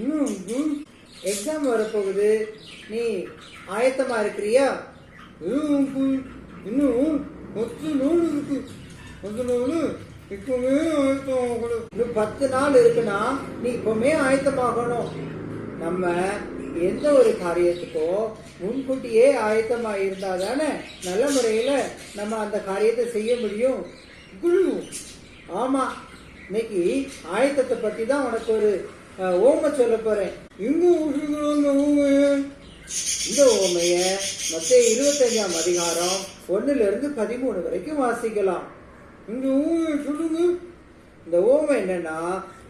இன்னும் எக்ஸாம் வரப்போகுது. நீ ஆயத்தமா இருக்கிறியா? இன்னும் பத்து நூல் இருக்கு. பத்து நூல் இப்பவுமே ஆயத்தம் இன்னும் பத்து நாள் இருக்குன்னா நீ இப்பவுமே ஆயத்தமாகணும். நம்ம எந்த ஒரு காரியத்துக்கோ முன்கூட்டியே ஆயத்தமாக இருந்தால் தானே நல்ல முறையில் நம்ம அந்த காரியத்தை செய்ய முடியும். குழு. ஆமாம் இன்னைக்கு ஆயத்தத்தை பற்றி தான் உனக்கு ஒரு ஓமை சொல்ல போறேன். இந்த ஓமைய மத்திய இருபத்தஞ்சாம் அதிகாரம் ஒன்னுல இருந்து பதிமூணு வரைக்கும் வாசிக்கலாம். இந்த ஓமைய சொல்லுங்க. இந்த ஓமை என்னன்னா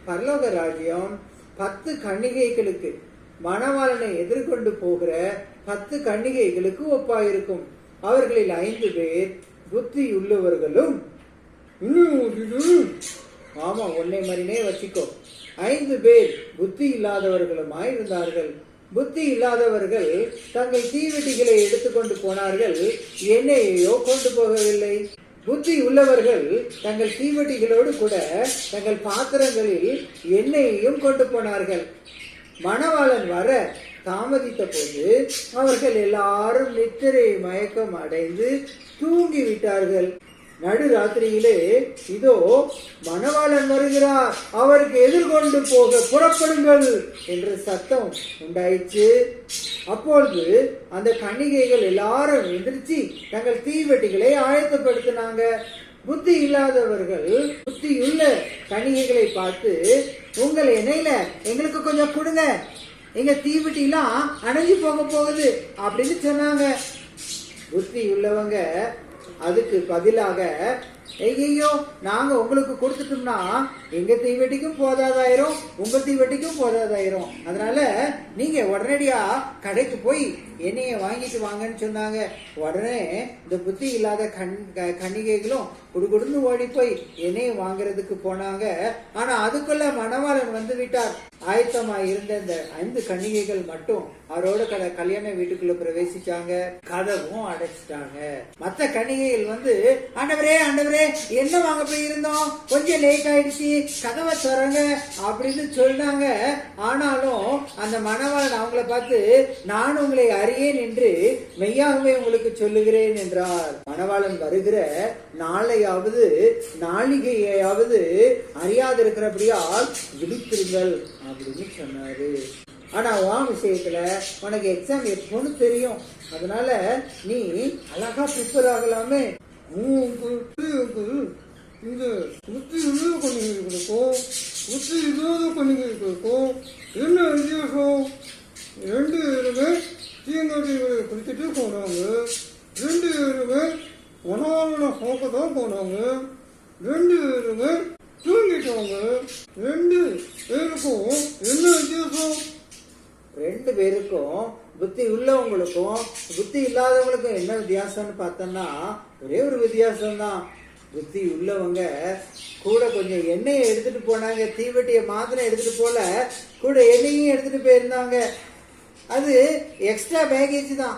பரலோக ராஜ்யம் பத்து கன்னிகைகளுக்கு மணவாளனை எதிர்கொண்டு போகிற பத்து கன்னிகைகளுக்கு ஒப்பாயிருக்கும். அவர்களில் ஐந்து பேர் புத்தி உள்ளவர்களும் ஆமா உன்னை மாதிரினே வச்சுக்கோ. ஐந்து பேர் புத்தி இல்லாதவர்களுமாய் இருந்தார்கள். புத்தி இல்லாதவர்கள் தங்கள் தீவெட்டிகளை எடுத்துக்கொண்டு போனார்கள். எண்ணெயையோ கொண்டு போகவில்லை. புத்தி உள்ளவர்கள் தங்கள் தீவெட்டிகளோடு கூட தங்கள் பாத்திரங்களில் எண்ணெயையும் கொண்டு போனார்கள். மணவாளன் வர தாமதித்த போது அவர்கள் எல்லாரும் நித்திரை மயக்கம் அடைந்து தூங்கி நடு நடுராத்திரியிலே இதோ மணவாளன் வருகிறார். அவருக்கு எதிர்கொண்டு போக புறப்படுங்கள் என்று சத்தம் உண்டாயிற்று. அப்பொழுது அந்த கன்னிகைகள் எல்லாரும் எந்திரிச்சு தங்கள் தீவெட்டிகளை ஆயத்தப்படுத்தினாங்க. புத்தி இல்லாதவர்கள் புத்தியுள்ள கணிகைகளை பார்த்து உங்கள் எண்ணெயில எங்களுக்கு கொஞ்சம் கொடுங்க. எங்க தீவெட்டிலாம் அணைஞ்சு போக போகுது அப்படின்னு சொன்னாங்க. புத்தி உள்ளவங்க அதுக்கு பதிலாக ஐயோ நாங்க உங்களுக்கு கொடுத்துட்டோம்னா எங்க தீவெட்டிக்கும் போதாதாயிரும் உங்க தீவெட்டிக்கும் போதாதாயிரும். அதனால நீங்க உடனடியா கடைக்கு போய் என்னைய வாங்கிட்டு வாங்கன்னு சொன்னாங்க. உடனே இந்த புத்தி இல்லாத கண் க- குடுகுடுன்னு ஓடி போய் என்னைய வாங்குறதுக்கு போனாங்க. ஆனா அதுக்குள்ள மணவாளன் வந்து விட்டார். ஆயத்தமா இருந்த இந்த ஐந்து கன்னிகைகள் மட்டும் அவரோட கடை கல்யாண வீட்டுக்குள்ள பிரவேசிச்சாங்க. கதவும் அடைச்சிட்டாங்க. மத்த கன்னிகைகள் வந்து ஆண்டவரே ஆண்டவரே என்ன வாங்க போய் இருந்தோம் கொஞ்சம் லேட் ஆயிடுச்சு. கதவை திறங்க அப்படின்னு சொன்னாங்க. ஆனாலும் அந்த மணவாளன் அவங்கள பார்த்து நான் உங்களை அறியேன் என்று மெய்யாகவே உங்களுக்கு சொல்லுகிறேன் என்றார். மணவாளன் வருகிற நாளையாவது நாளிகையாவது அறியாதிருக்கிறபடியால் விழித்திருங்கள். அப்படின்னு சொன்னார். ஆனால் உன் விஷயத்தில் உனக்கு எக்ஸாம் எப்போன்னு தெரியும். அதனால நீ அழகா ப்ரிப்பேர் ஆகலாமே. இந்த புத்தி இல்லாத கணிகளுக்கும் புத்தி இல்லாத கணிகளுக்கும் என்ன வித்தியாசம்? ரெண்டு பேருமே தீங்காட்டிகளை குடிச்சிட்டு போனாங்க. ரெண்டு பேருமே உணவான போக்க தான் போனாங்க. ரெண்டு பேருமே தூங்கிட்டாங்க ரெண்டு பேருக்கும் என்ன வித்தியாசம்? ரெண்டு பேருக்கும் புத்தி உள்ளவங்களுக்கும் புத்தி இல்லாதவங்களுக்கும் என்ன வித்தியாசம்னு பார்த்தோம்னா ஒரே ஒரு வித்தியாசம் தான் புத்தி உள்ளவங்க கூட கொஞ்சம் எண்ணெயை எடுத்துட்டு போனாங்க தீவெட்டியை மாத்திரம் எடுத்துட்டு போல கூட எண்ணெயும் எடுத்துட்டு போயிருந்தாங்க. அது எக்ஸ்ட்ரா பேகேஜ் தான்.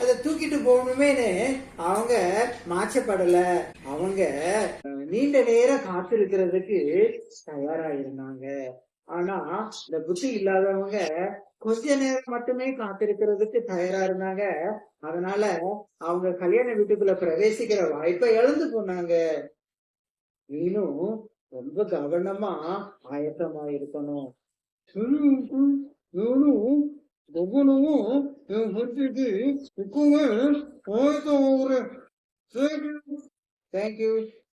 அதை தூக்கிட்டு போகணுமேனு அவங்க மாச்சப்படலை. அவங்க நீண்ட நேரம் காத்திருக்கிறதுக்கு தயாரா இருந்தாங்க ஆனா இந்த புத்தி இல்லாதவங்க கொஞ்ச நேரம் மட்டுமே காத்திருக்கிறதுக்கு தயாரா இருந்தாங்க அதனால அவங்க கல்யாண வீட்டுக்குள்ள பிரவேசிக்கிற வாய்ப்பை இழந்து போனாங்க. நீனும் ரொம்ப கவனமா ஆயத்தமா இருக்கணும். நானும் என் புத்திக்கு ஆயத்தம் தேங்க்யூ